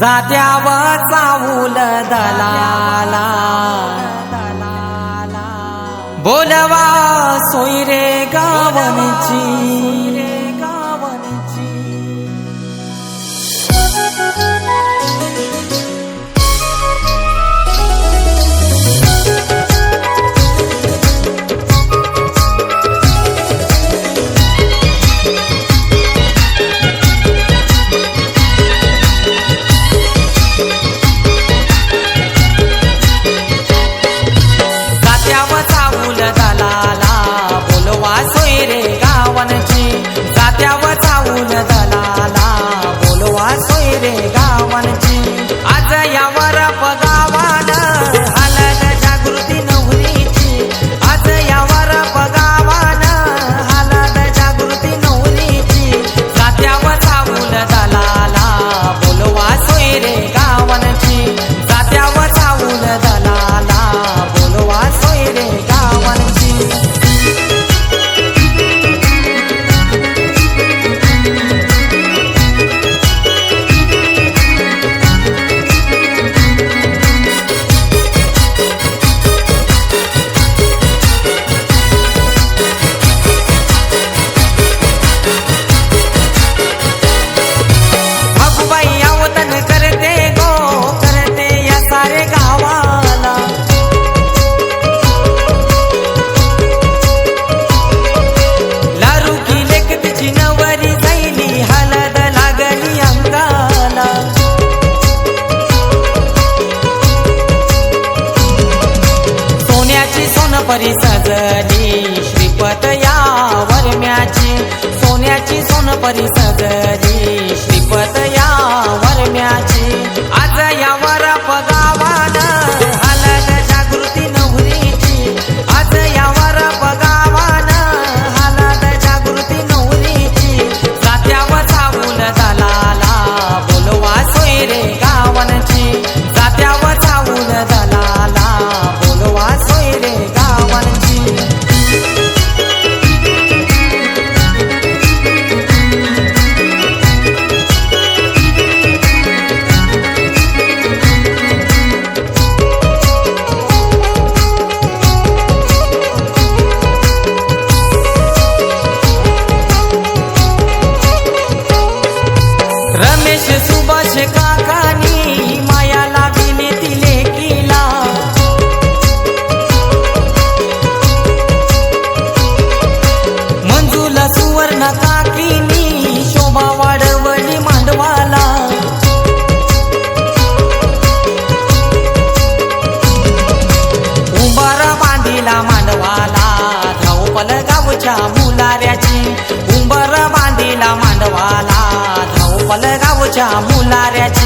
जात्यावर चावूल दलाला. बोलवा सोयरे गावनची सोयरे गावनची सोन्याची सोनपरी सजली. श्रीपत या वरम्याची सोन्याची सोनपरी सजली. श्रीपत या वरम्याची आज रमेश सुभाष काकानी मायाला दिली तिले किला. मंजुला सुवर्ण काकीनी शोभा वाढवली मांडवाला. उंबारा बांधिला मांडवाला धावपल गावच्या मुलाऱ्याची. उंबारा बांधिला मांडवाला धावपल मुलाऱ्याची